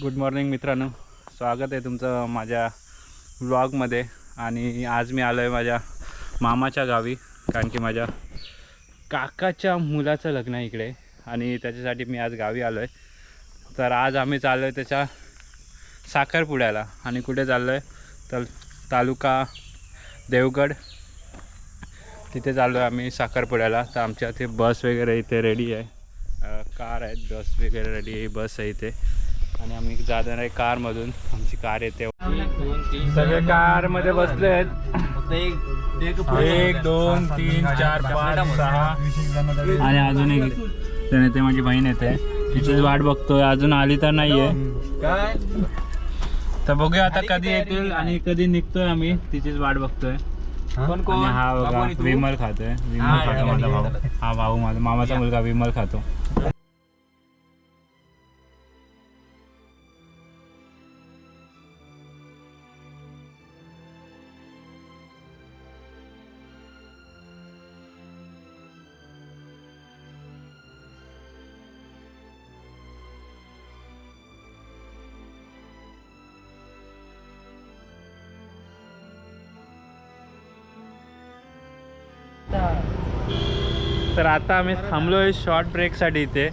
Good morning मित्रांनो. स्वागत आहे तुमचं माझ्या ब्लॉगमध्ये आणि आज मी आलो आहे माझ्या मामाच्या गावी कारण की माझ्या काकाच्या मुलाचं लग्न आहे इकडे. आणि त्याच्यासाठी मी आज गावी आलो आहे तर आज आम्ही चाललो आहे त्याच्या साखरपुड्याला. आणि कुठे चाललो आहे तर तालुका देवगड. तिथे चाललो आहे आम्ही साखरपुड्याला. तर आमच्या इथे बस वगैरे इथे रेडी आहे. कार आहेत बस वगैरे रेडी आहे बस आहे इथे. आणि आम्ही जाणार आहे कारमधून. आमची कार येते. सगळे कारमध्ये बसले आहेत. एक दोन तीन चार पाच सहा. आणि अजून एक जण येते माझी बहीण येते. तिचीच वाट बघतोय. अजून आली तर नाहीये. तर बघूया आता कधी येतील आणि कधी निघतोय आम्ही. तिचीच वाट बघतोय. हा? बघा विमल खातोय. विमल खातो माझा भाऊ. हा भाऊ माझा. मामाचा मुलगा विमल खातो. तर आता आम्ही थांबलो आहे शॉर्ट ब्रेकसाठी इथे.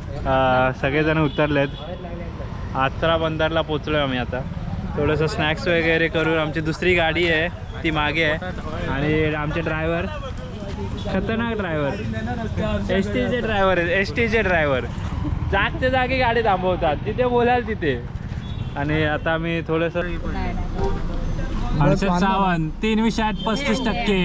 सगळेजण उतरलेत. आत्रा बंदरला पोचलो आहे आम्ही आता. थोडंसं स्नॅक्स वगैरे करून आमची दुसरी गाडी आहे ती मागे आहे. आणि आमचे ड्रायव्हर खतरनाक ड्रायव्हर एस टीचे ड्रायव्हर आहेत एस टीचे ड्रायव्हर जागते जागी गाडी थांबवतात जिथे बोलाल तिथे. आणि आता आम्ही थोडंसं हर्षद सावंत तीन विषयात पस्तीस टक्के.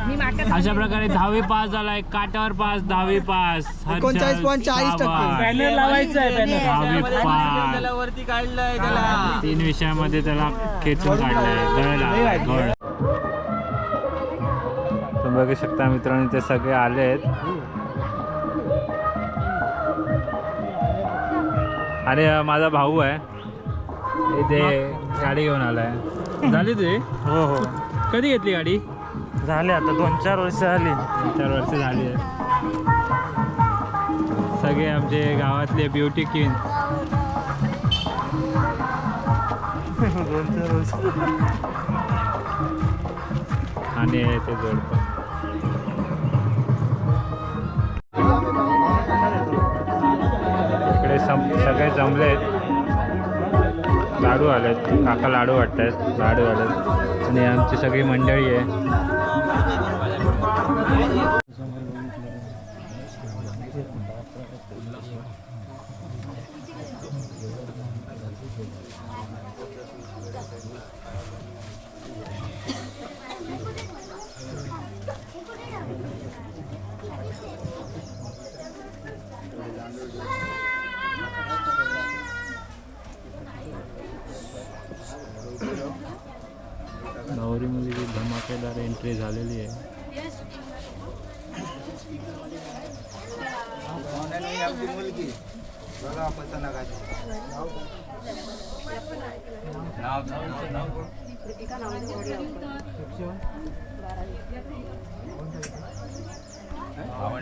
अशा प्रकारे दहावी पास झालाय काटावर पास दहावी पास. एकोणचाळीस point चाळीस टक्के. बॅनर लावायचा आहे दहावी पास. वरती काढलंय त्याला. तीन विषयामध्ये त्याला खेचून काढलंय. गळ लावलाय गळ. तुम्ही बघू शकता मित्रांनो ते सगळे आले आहेत. आणि अं, माझा भाऊ आहे. इथे गाडी घेऊन आलाय. झाली तुझी? हो हो. कधी घेतली गाडी? झाले आता दोन चार वर्ष झाली. चार वर्ष झाली सगळे आमचे गावातले ब्युटी क्वीन दोन चार वर्ष. आणि ते जोडपं इकडे सम सगळे जमले आहेत. लाडू आलेत. काका लाडू वाटत आहेत लाडू आलेत. आणि आमची सगळी मंडळी आहे. Thank you.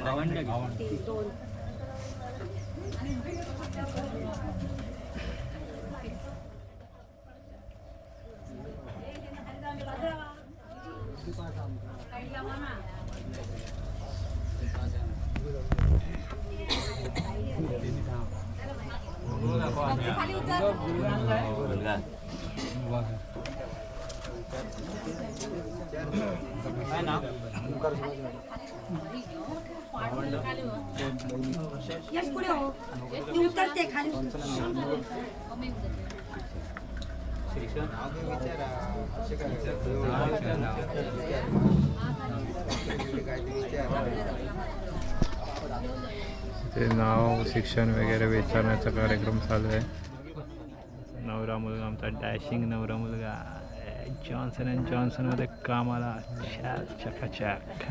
यश ते नाव शिक्षण वगैरे विचारण्याचा कार्यक्रम चालू आहे. नवरा मुलगा आमचा डॅशिंग नवरा मुलगा. जॉन्सन अँड जॉन्सनमध्ये कामाला चॅक चकाचॅक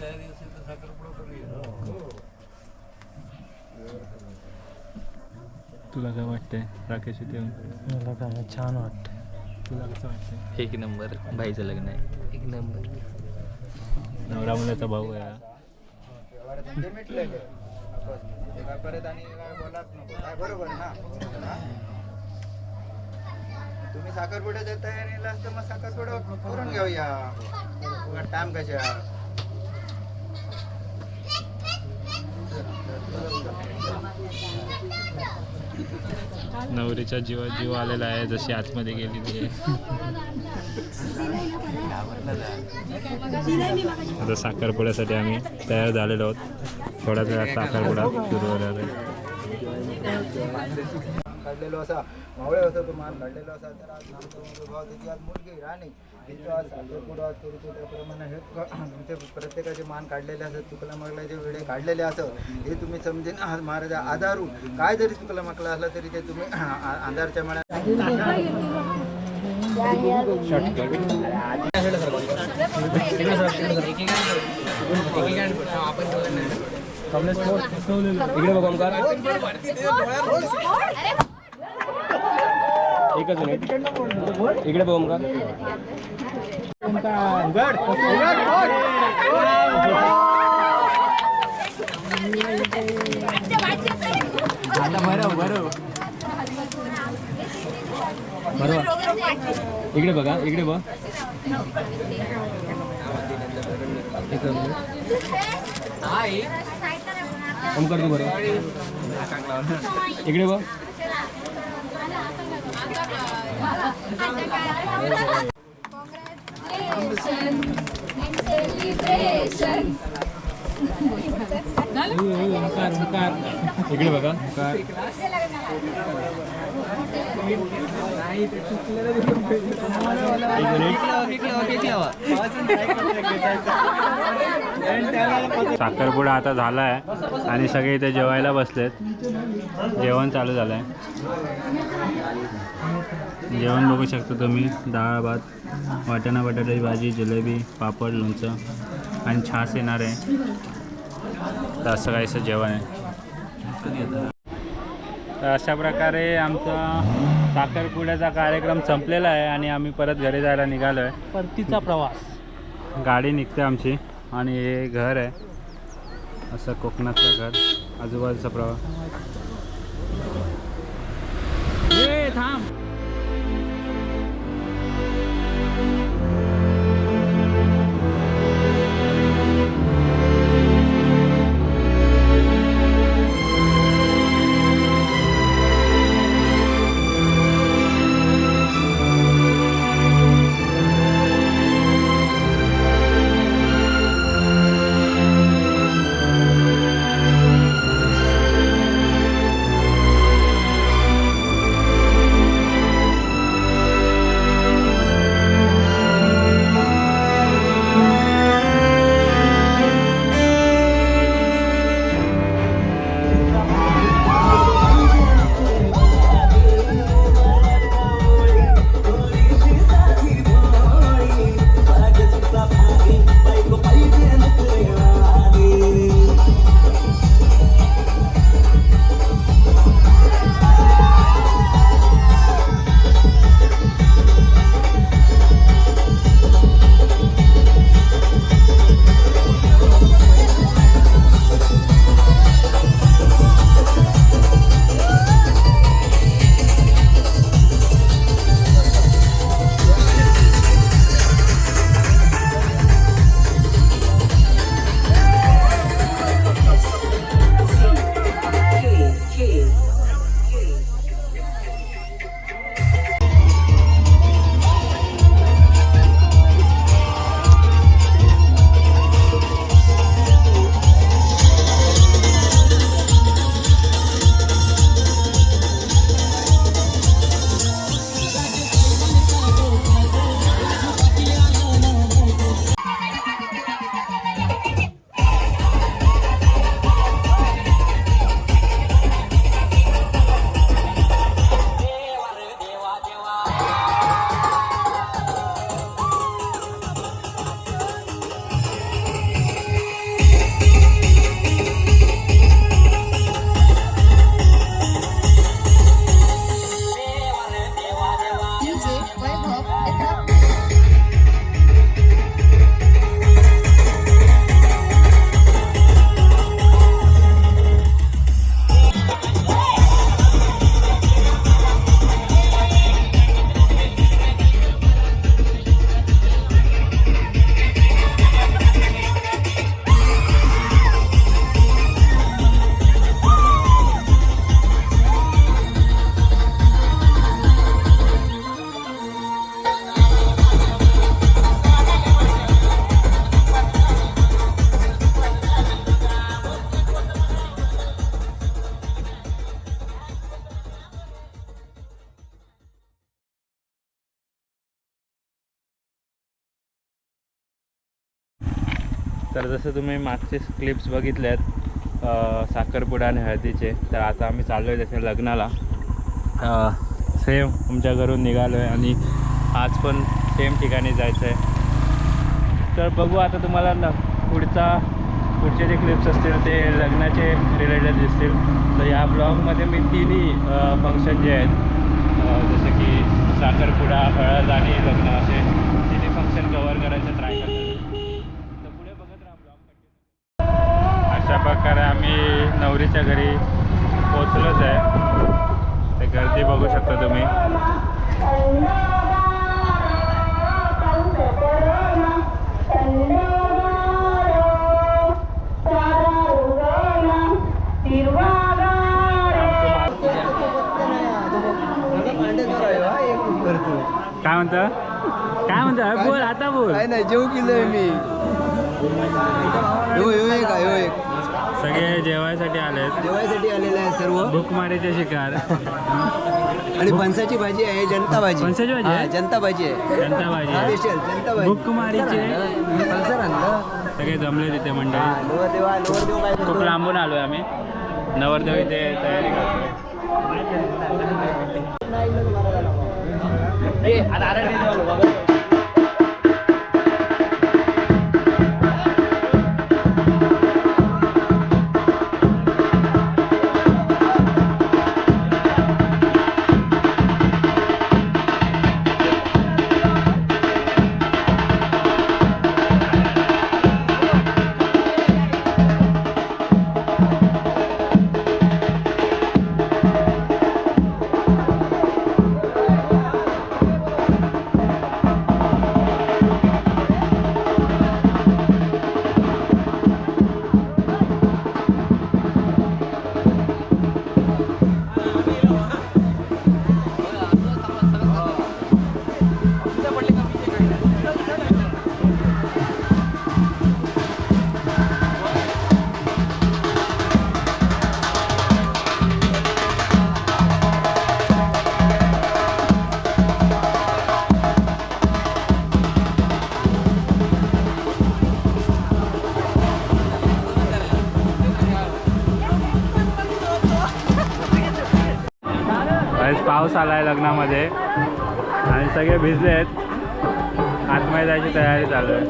तयारी असेल तर तुला काय वाटतंय? राकेश इथे मला काय छान वाटतं तुला कसं वाटतंय? एक नंबर भाईचं लग्न आहे. एक नंबर. नवरा मुलाचा भाऊ आहे हा. परत आणि बोलात नको बरोबर ना तुम्ही तयारीला असतं मग साखरपुडा करून घेऊया. टाइम कशा नवरीच्या जीवा जीव आलेला आहे जशी आतमध्ये गेलेली आहे आता साखरपुड्यासाठी आम्ही तयार झालेलो आहोत. थोड्याच वेळात साखरपुडा सुरू होणार आहे. काढलेलो असा मावळे होता तो मान काढलेलो असा तर आज आमचा भाव त्याची आज मुलगी राणी तिथं आज साखरपुडा आज त्याप्रमाणे हे क- तुमचे प्रत्येकाचे मान काढलेले असत तुकला मागला जे वेळे काढलेले असत हे तुम्ही समजेन आज महाराजा आधारून काय जरी तुकला मागला असला तरी ते तुम्ही आधारच्या इकडे बघ ओमकार एकच मिनिट इकडे बघ ओमकार इकडे बघा इकडे बघ. ओमकार तू बरं. इकडे बघ. इकडे बघा. एक मिनिट. साखरपुडा आता झाला आहे आणि सगळे इथे जेवायला बसलेत. जेवण चालू झालं आहे जेवण बघू शकता तुम्ही. डाळ भात वाटाणा बटाट्याची भाजी जिलेबी पापड लोणचं आणि छास येणार आहे. तर असं काहीसं जेवण आहे. तर अशा प्रकारे आमचा साखरपुड्याचा कार्यक्रम संपलेला आहे आणि आम्ही परत घरी जायला निघालो आहे परतीचा प्रवास. गाडी निघते आमची. आणि हे घर आहे. असं कोकणातलं घर आजूबाजूचा प्रवाह. थांब. तर जसं तुम्ही मागचे क्लिप्स बघितल्यात साखरपुडा आणि हळदीचे तर आता आम्ही चाललो आहे त्याच्या लग्नाला. सेम तुमच्या घरून निघालो आहे आणि आज पण सेम ठिकाणी जायचं आहे तर बघू आता तुम्हाला न पुढचा पुढचे जे क्लिप्स असतील ते लग्नाचे रिलेटेड दिसतील. तर या ब्लॉगमध्ये मी तिन्ही फंक्शन जे आहेत जसं की साखरपुडा हळद आणि लग्न असे तिन्ही फंक्शन कवर करायचं ट्राय करतो तर पुढे बघत राहा ब्लॉग अशा प्रकारे आम्ही नवरीच्या घरी पोचलोच आहे ते गर्दी बघू शकता तुम्ही काय म्हणतं? काय म्हणतं? बोल आता बोल. काय नाही जेव केलंय मी. यो यो एक आहे, एक. सगळे जेवायसाठी आलेत. जेवायसाठी आलेलं आहे सर्व. भूकमारीचे शिकार. आणि फणसाची भाजी आहे जनता भाजी. फणसाची भाजी आहे? हा, जनता भाजी आहे. जनता भाजी स्पेशल जनता भाजी. भूकमारीचे. फणसर आणलं सगळे जमले तिथे मंडळी. हा, देवा देव काय खूप करतो? लांबून आलो आहे आम्ही. नवरदेव इथे तयारी करतोय. आज पाऊस आला आहे लग्नामध्ये. आणि सगळे भिजले आहेत. आतमध्ये जायची तयारी चालू आहे.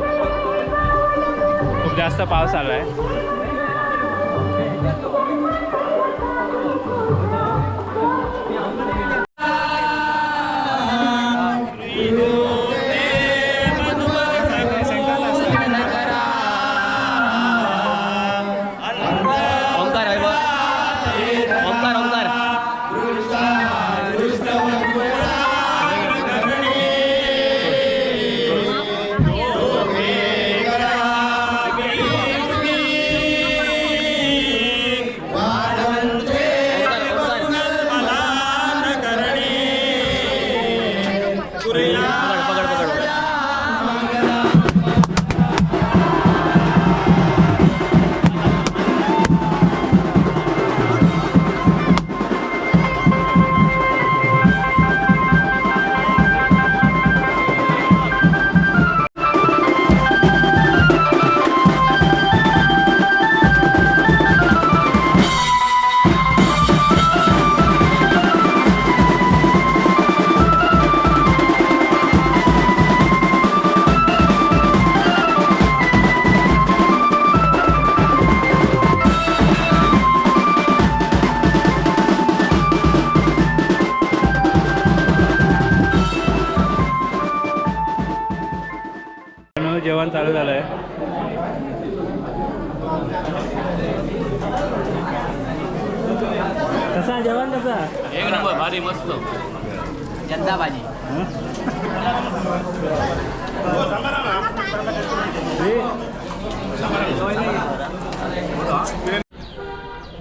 खूप जास्त पाऊस आला आहे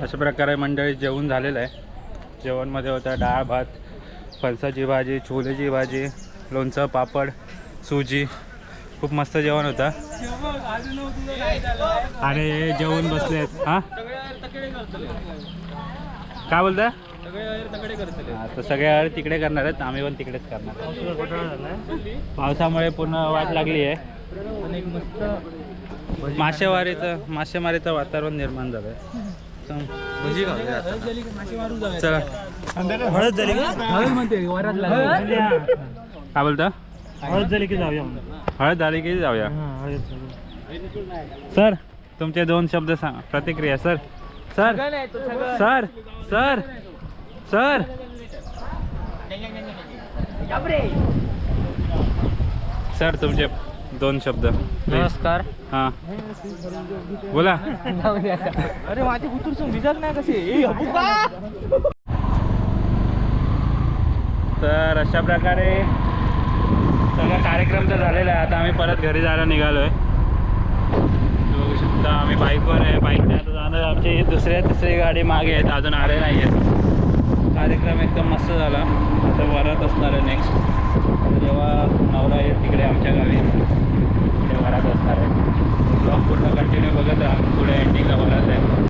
अशा प्रकारे मंडळी जेवण झालेलं आहे. जेवणमध्ये होतं डाळ भात फणसाची भाजी छोलेची भाजी लोणचं पापड सुजी. खूप मस्त जेवण होतं. आणि जेवण बसले आहेत हां? काय बोलता? तर सगळे अरे तिकडे करणार आहेत आम्ही पण तिकडेच करणार. पावसामुळे पूर्ण वाट लागली आहे. मासेमारीचं मासेमारीचं वातावरण निर्माण आता. चला. हळद झाली का? काय बोलता? हळद झाली की जाऊया. हळद झाली की जाऊया. हळद झाली. सर तुमचे दोन शब्द सांग प्रतिक्रिया sir. Sir. Sir sir. Sir. Sir तुमचे दोन शब्द. नमस्कार. हां. बोला. अरे माझे कुतूर भिजत नाही कसे? तर अशा प्रकारे सगळा कार्यक्रम तर झालेला आहे. आता आम्ही परत घरी जायला निघालो आहे बघू शकता आम्ही बाईकवर आहे. बाईकने आता जाणार आमची दुसऱ्या तिसरी गाडी मागे आहेत. अजून आले नाही आहेत कार्यक्रम एकदम मस्त झाला. आता वरात असणार आहे नेक्स्ट जेव्हा नवरा येईल तिकडे आमच्या गावी. तिकडे वरात असणार आहे. ब्लॉग पूर्ण कंटिन्यू बघत राहा. पुढे एंडिंगला वरात आहे.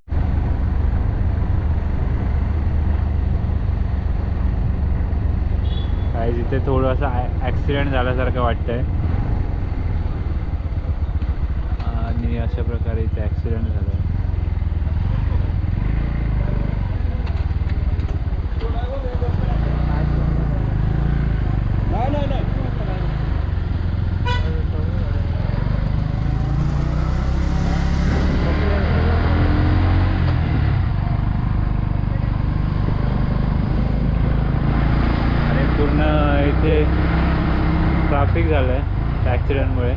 काय तिथे थोडंसं ॲक्सिडेंट झाल्यासारखं वाटतंय. आणि अशा प्रकारे इथे ॲक्सिडेंट झाला आणि पूर्ण इथे ट्रॅफिक झालं आहे ॲक्सिडेंटमुळे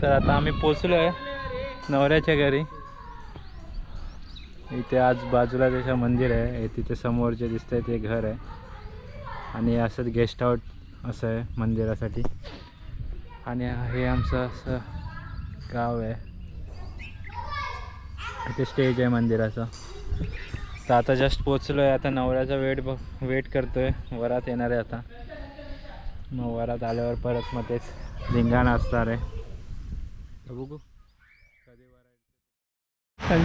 तर आता आम्ही पोचलो आहे नवऱ्याच्या घरी. इथे आज बाजूला जसं मंदिर आहे तिथे समोर जे दिसतंय ते घर आहे. आणि असंच गेस्ट हाऊस असं आहे मंदिरासाठी. आणि हे आमचं असं गाव आहे. इथे स्टेज आहे मंदिराचं. तर आता जस्ट पोचलो आहे आता नवऱ्याचा वेट ब वेट करतो आहे वरात येणार आहे आता. मग वरात आल्यावर परत मग तेच धिंगाणा असणार आहे. तर बघू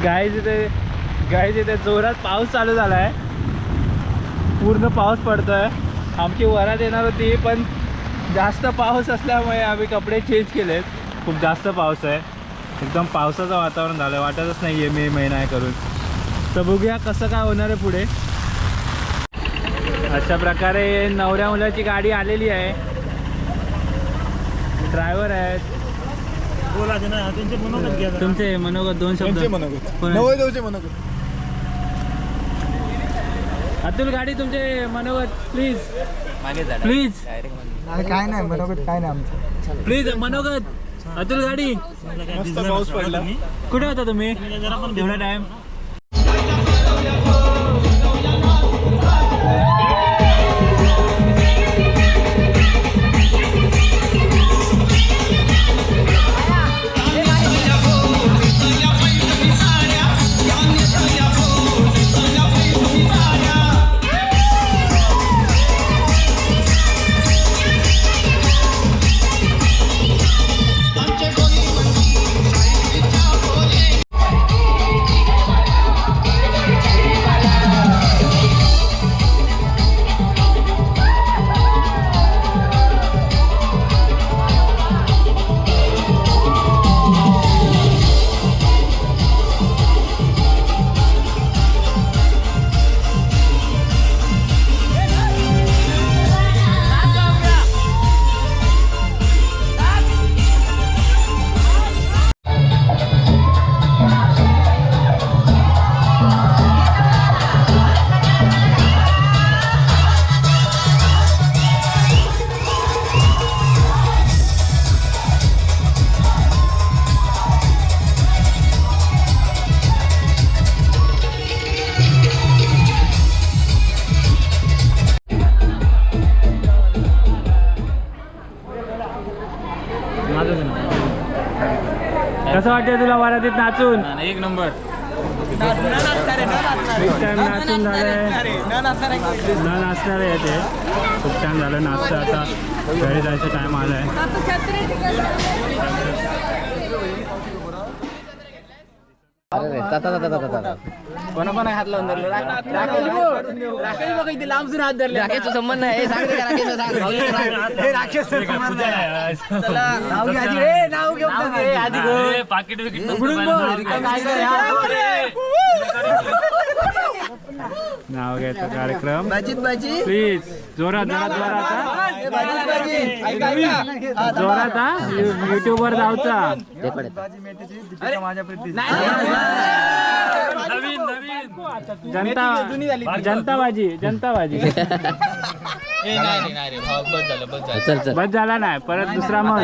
गाय तिथे गाय तिथे जोरात पाऊस चालू झाला आहे पूर्ण पाऊस पडतोय. आमची वरात येणार होती पण जास्त पाऊस असल्यामुळे आम्ही कपडे चेंज केलेत. खूप जास्त पाऊस आहे. एकदम पावसाचं वातावरण झालं वाटतच नाही आहे मे महिना आहे करून. तर बघूया कसं काय होणार आहे पुढे. अशा प्रकारे नवऱ्या मुलाची गाडी आलेली आहे. ड्रायव्हर आहेत. बोला मनोगत. तुमचे मनोगत दोन शब्द. कोण- अतुल गाडी तुमचे मनोगत प्लीज मागे प्लीज काय नाही मनोगत काय नाही आमचं. प्लीज मनोगत अतुल गाडी. तुम्ही? कुठे होता तुम्ही? तुम्ही जरा पण एवढा टाइम कसं वाटतंय तुला वरातीत नाचून? एक नंबर. खूप टाइम नाचून झालंय. न नाचणार आहे ते. खूप टाइम झालं नाचतं आता. घरी जायचा टाइम आलाय. कोणा कोणा हात लावून धरलं? राकेश बघ इथे लांबसून हात धरले. राकेशचा संबंध नाही. हे सांग रे का राकेशचं सांग भाऊजीचं सांग. हे राकेशचं संबंध आहे. चला. नाव आधी. पाकिट नाव घ्यायचा कार्यक्रम. बाजीत बाजी. प्लीज जोरात जोरात जोरात हा. ए, बाजीत बाजी. ऐका ऐका. हा, थांबा. जोरात हा? युट्यूब वर जाऊचा भाजी मेथीची चल चल. बस झाला नाही परत दुसरा मग.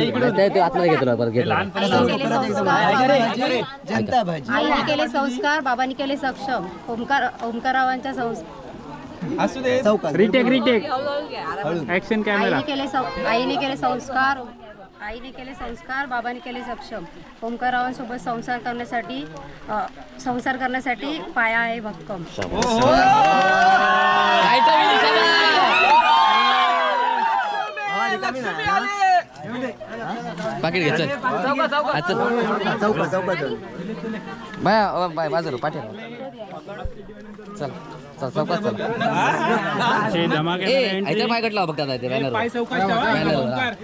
आतमध्ये घेतो परत घेतो जनता भाजी आईने केले संस्कार. बाबांनी केले सक्षम. ओमकार ओमकारावांच्या संस्कार. असू दे. चौकात. Retake retake. ऍक्शन कॅमेरा आईने केले सं- आईने केले संस्कार. आईने केले संस्कार बाबांनी केले सक्षम. ओंकारावांसोबत संसार करण्यासाठी अ, संसार करण्यासाठी पाया आहे भक्कम. पाकिट घे चल. हा, चौका बाया बाय बाजूला पाठव. चल चल चौकात चल. हे. पाय कटला ते बॅनर बॅनर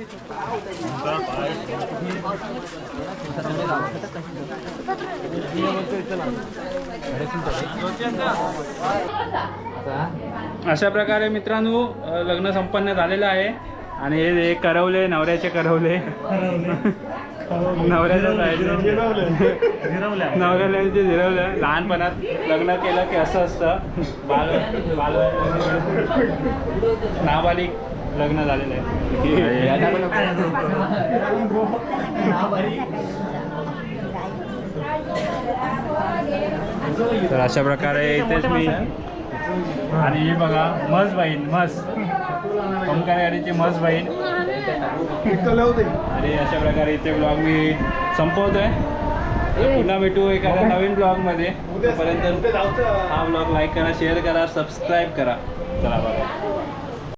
अशा प्रकारे मित्रांनो लग्न संपन्न झालेलं आहे. आणि हे करवले नवऱ्याचे करवले. नवऱ्याच्या नवऱ्याला जे जिरवलं. लहानपणात लग्न केलं की असं असतं बाल बाल नाबालिक लग्न झालेलं आहे. तर अशा प्रकारे इथेच मी आणि हे बघा मस बहीण मस्त. ओंकार गाडीची मस बहीण आणि अशा प्रकारे इथे ब्लॉग मी संपवतोय. पुन्हा भेटू एखाद्या नवीन ब्लॉगमध्ये तोपर्यंत हा ब्लॉग लाईक करा शेअर करा सबस्क्राईब करा. चला बघा